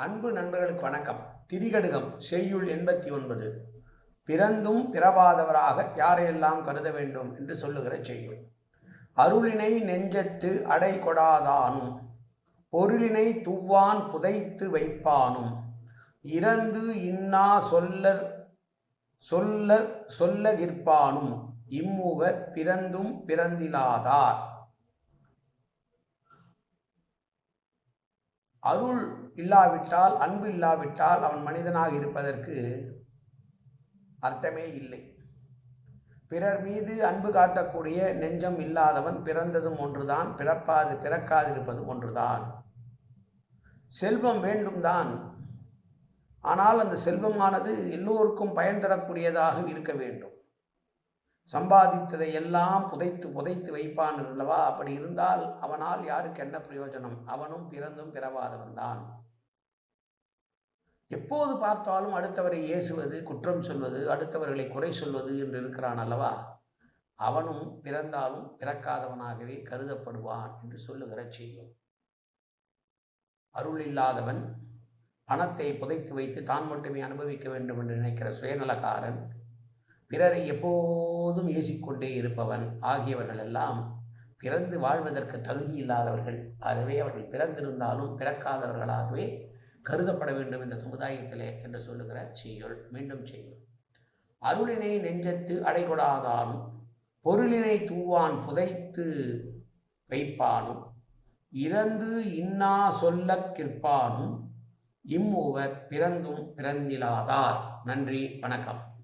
அன்பு நண்பர்களுக்கு வணக்கம். திரிகடுகம் செய்யுள் எண்பத்தி ஒன்பது. பிறந்தும் பிறவாதவராக யாரையெல்லாம் கருத வேண்டும் என்று சொல்லுகிற செய்யுள். அருளினை நெஞ்சத்து அடை கொடாதானும் பொருளினை துவ்வான் புதைத்து வைப்பானும். இறந்து இன்னா சொல்லர் சொல்ல சொல்லகிற்பானும் இம்முவர் பிறந்தும் பிறந்திலாதார். அருள் இல்லாவிட்டால் அன்பு இல்லாவிட்டால் அவன் மனிதனாக இருப்பதற்கு அர்த்தமே இல்லை. பிறர் மீது அன்பு காட்டக்கூடிய நெஞ்சம் இல்லாதவன் பிறந்ததும் ஒன்றுதான் பிறப்பாது பிறக்காதிருப்பதும் ஒன்றுதான். செல்வம் வேண்டும் தான் ஆனால் அந்த செல்வமானது எல்லோருக்கும் பயன் தரக்கூடியதாக இருக்க வேண்டும். சம்பாதித்ததை எல்லாம் புதைத்து புதைத்து வைப்பான் அல்லவா? அப்படி இருந்தால் அவனால் யாருக்கு என்ன பிரயோஜனம்? அவனும் பிறந்தும் பிறவாதவன் தான் எப்போது பார்த்தாலும் அடுத்தவரை ஏசுவது குற்றம் சொல்வது அடுத்தவர்களை குறை சொல்வது என்று இருக்கிறான் அல்லவா? அவனும் பிறந்தாலும் பிறக்காதவனாகவே கருதப்படுவான் என்று சொல்லுகிற செய்யும். அருள் இல்லாதவன் பணத்தை புதைத்து வைத்து தான் மட்டுமே அனுபவிக்க வேண்டும் என்று நினைக்கிற சுயநலக்காரன் பிறரை எப்போதும் ஏசிக்கொண்டே இருப்பவன் ஆகியவர்கள் எல்லாம் பிறந்து வாழ்வதற்கு தகுதி இல்லாதவர்கள். ஆகவே அவர்கள் பிறந்திருந்தாலும் பிறக்காதவர்களாகவே கருதப்பட வேண்டும் இந்த சமுதாயத்திலே என்று சொல்லுகிற செய்யுள். மீண்டும் செய்யுள். அருளினை நெஞ்சத்து அடைகொடாதானும் பொருளினை தூவான் புதைத்து வைப்பானும் இறந்து இன்னா சொல்ல கிற்பானும் இம்மூவர் பிறந்தும் பிறந்திலாதார். நன்றி வணக்கம்.